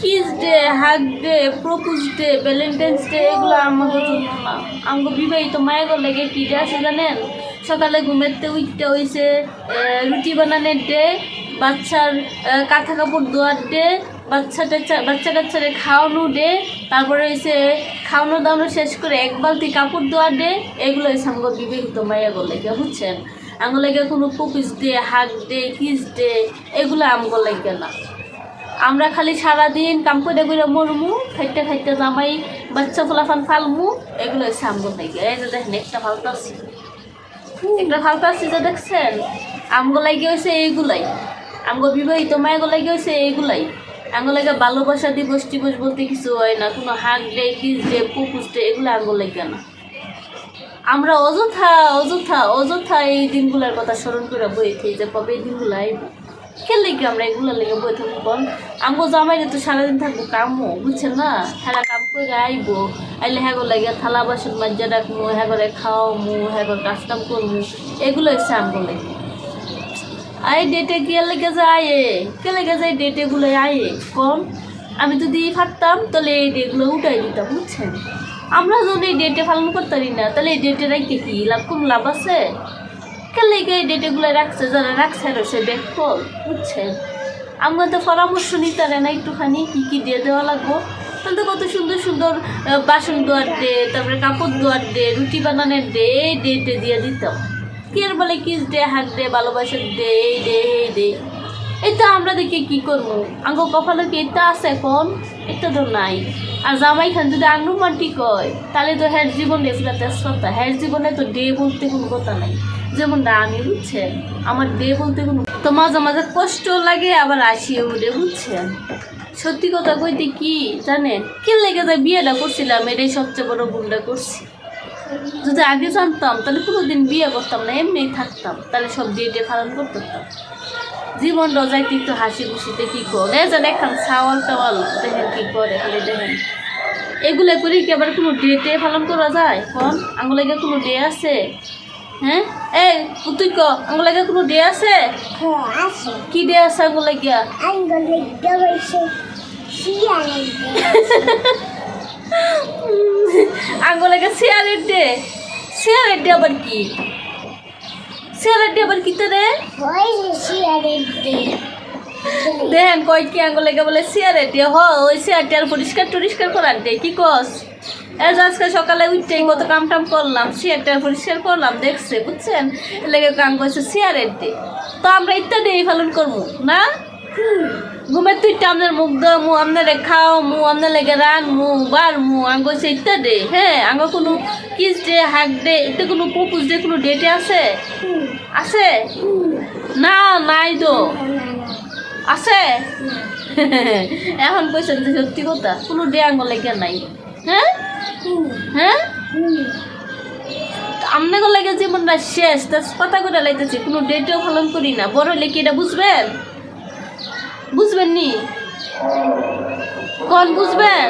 Kiss day hug day propose day valentine's day এগুলো আমাকে আমাকে বিবাহিত মায়ের লেগে কী ডে আছে জানেন? সকালে ঘুমেতে উঠতে হয়েছে রুটি বানানোর ডে বাচ্চার কাঁথা কাপড় ধোয়ার ডে বাচ্চা টাচ্চা, বাচ্চা কাচ্চারে খাওয়ানো ডে তারপরে হয়েছে খাওয়ানো দাওয়ানো শেষ করে এক বালতি কাপড় ধোয়ার ডে এগুলো হয়েছে আমাকে বিবাহিত মায়ের লেগে, বুঝছেন? আমার লেগে কোনো পুপিস day hug day kiss day এগুলো আমগো লাগে না। আমরা খালি সারাদিন কাম করে করে মরমু খাইতে খাইতে জামাই বাচ্চা ফলাফান ফালমু এগুলো হচ্ছে আমগো লাগে। এই যে দেখেন একটা ফালতু আছে। একটা ফালতু আছে যে দেখছেন? আমগো লাগে হয়েছে এইগুলাই। আমগো বিবাহিত মায়ের লাগে হয়েছে এইগুলাই। আঙ্গো লাগে ভালোবাসা দিবস টিবস বলতে কিছু হয় না। কোনো হাগ ডে কিস ডে পুকুস ডে এগুলো আঙ্গো লাগে না। আমরা অযথা অযথা অযথা এই দিনগুলোর কথা স্মরণ করে বই থাকি যে কবে এই দিনগুলো আইব। কে লেগে আমরা এগুলো লেগে বই থাকব বল? আমগো জামাইরে তো সারাদিন থাকব কামও বুঝছেন না? হ্যাঁ কাম করে আইবো, আইলে হ্যাঁ লাগে থালা বাসন মাজা রাখব হ্যাঁ করে খাওয়ামু করে কাজ কাম করব এগুলো হচ্ছে আমগো লেগে। আই ডেটে কে লেগে যায় কে লেগে যায় ডেটে গুলো আয়ে কম? আমি যদি ফাটতাম, তাহলে এই ডেটগুলো উঠাই দিতাম, বুঝছেন? আমরা যদি এই ডেটে পালন করতে পারি না, তাহলে এই ডেটে রাখতে কি লাভ? কোনো লাভ আছে? কে লেগে এই ডেটেগুলো রাখছে, যারা রাখছে আর সে ব্যাকফল বুঝছেন আমরা তো পরামর্শ নিতে না একটুখানি, কী কী দিয়ে দেওয়া লাগবো। তাহলে তো কত সুন্দর সুন্দর বাসন ধোয়ার ডে তারপরে কাপড় ধোয়ার ডে রুটি বানানোর ডে এই ডেটে দিয়ে দিতাম। কি আর বলে, কিস ডে হাক ডে ভালোবাসার ডে এই ডে এই ডে এটা আমরা দেখি কি করব? আঙ্গ কপালে কি এটা আছে এখন, এটা তো নাই। আর জামাই খান যদি মাটি কয়, তাহলে তো হ্যার জীবন রেফিলা তেজপাতা হ্যার জীবনে তো ডে বলতে কোনো কথা নাই। যেমন না আমি, বুঝছেন? আমার ডে বলতে কোনো তো মাঝে মাঝে কষ্ট লাগে, আবার আসিও উঠে বুঝছেন? সত্যি কথা কইতে কি জানেন? কে লেগে যায় বিয়েটা করছিলাম, এটাই সবচেয়ে বড় ভুলটা করছি। যদি আগে জানতাম, তাহলে কোনোদিন বিয়ে করতাম না এমনিই থাকতাম। তাহলে সব ডেটে পালন করতে পারতাম জীবন রজাইতে একটু হাসি খুশিতে কি করে? এই যে দেখেন সাওয়াল টাওয়াল দেখেন কি করে খালি দেখেন। এগুলো করে কি আবার কোনো ডেটে পালন করা যায়? কোন? আঙুলেগে কোনো ডে আছে? হ্যাঁ? এই তুই ক আঙুলেগে কোনো ডে আছে? হ্যাঁ কি ডে আছে আঙুলেগিয়া আঙুলেগে শেয়ারের ডে। শেয়ারের ডে আবার কি? শেয়ারের ডে আবার কিতে দে? দেখেন কয় কি আঙ্গুল লেগে বলে দিয়ে হ ওই চেয়ারটি আর পরিষ্কার টরিষ্কার করার দে কি কস? যে আজকে সকালে উঠতে কত কাম টাম করলাম চেয়ারটা পরিষ্কার করলাম দেখছে বুঝছেন? লেগে কাম করছে দিয়ে তো আমরা ইত্যাদি পালন করব না? ঘুমের তুইটা আপনার মুখ দাও মু আপনার খাও মু আপনার লেগে রান মু বার মু আঙ্গ হচ্ছে ইত্যাদি হ্যাঁ? আঙ্গ কোনো কিস ডে হাক ডে এটা কোনো প্রপোজ ডে কোনো ডেটে আছে? আছে? না, নাই তো। আছে? এখন কইছেন যে সত্যি কথা, কোনো ডে আঙ্গুল লেগে নাই। হ্যাঁ? হ্যাঁ? আমনে লাগে জীবনটা শেষ, তা কথা করে লাইতেছি, কোনো ডেটেও পালন করি না। বড় হলে কি এটা বুঝবেন? বুঝবেন নি? কোন বুঝবেন?